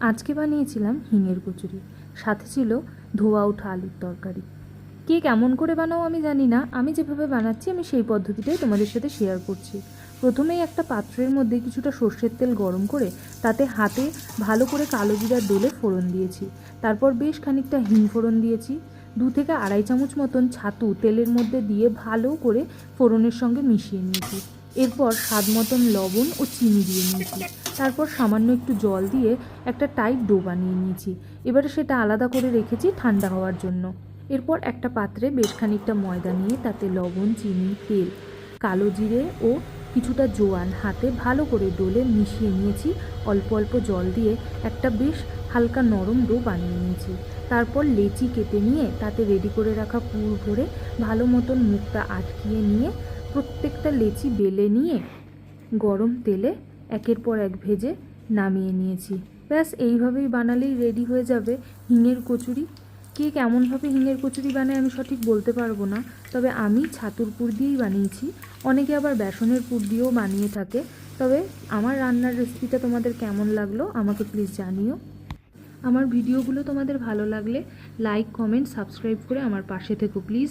আজকে বানিয়েছিলাম হিঙের কচুরি। সাথে ছিল ধোয়া ওঠা আলুর তরকারি। কে কেমন করে বানাও আমি জানি না। আমি যেভাবে বানাচ্ছি, আমি সেই পদ্ধতিটাই তোমাদের সাথে শেয়ার করছি। প্রথমেই একটা পাত্রের মধ্যে কিছুটা সর্ষের তেল গরম করে, তাতে হাতে ভালো করে কালো জিরার ডোলে ফোড়ন দিয়েছি। তারপর বেশ খানিকটা হিং ফোড়ন দিয়েছি। দু থেকে আড়াই চামচ মতন ছাতু তেলের মধ্যে দিয়ে ভালো করে ফোড়নের সঙ্গে মিশিয়ে নিয়েছি। এরপর স্বাদ মতন লবণ ও চিনি দিয়ে নিয়েছি। তারপর সামান্য একটু জল দিয়ে একটা টাইট ডো বানিয়ে নিয়েছি। এবারে সেটা আলাদা করে রেখেছি ঠান্ডা হওয়ার জন্য। এরপর একটা পাত্রে বেশ খানিকটা ময়দা নিয়ে তাতে লবণ, চিনি, তেল, কালো জিরে ও কিছুটা জোয়ান হাতে ভালো করে ডোলে মিশিয়ে নিয়েছি। অল্প অল্প জল দিয়ে একটা বেশ হালকা নরম ডো বানিয়ে নিয়েছি। তারপর লেচি কেটে নিয়ে তাতে রেডি করে রাখা পুর ভরে ভালো মতন মুখটা আটকিয়ে নিয়ে প্রত্যেকটা লেচি বেলে নিয়ে গরম তেলে একের পর এক ভেজে নামিয়ে নিয়েছি। ব্যাস, এইভাবেই বানালেই রেডি হয়ে যাবে হিঙের কচুরি। কে কেমনভাবে হিঙের কচুরি বানায় আমি সঠিক বলতে পারব না, তবে আমি ছাতুর পুর দিয়েই বানিয়েছি। অনেকে আবার বেসনের পুর দিয়েও বানিয়ে থাকে। তবে আমার রান্নার রেসিপিটা তোমাদের কেমন লাগল আমাকে প্লিজ জানিও। আমার ভিডিওগুলো তোমাদের ভালো লাগলে লাইক কমেন্ট সাবস্ক্রাইব করে আমার পাশে থেকো প্লিজ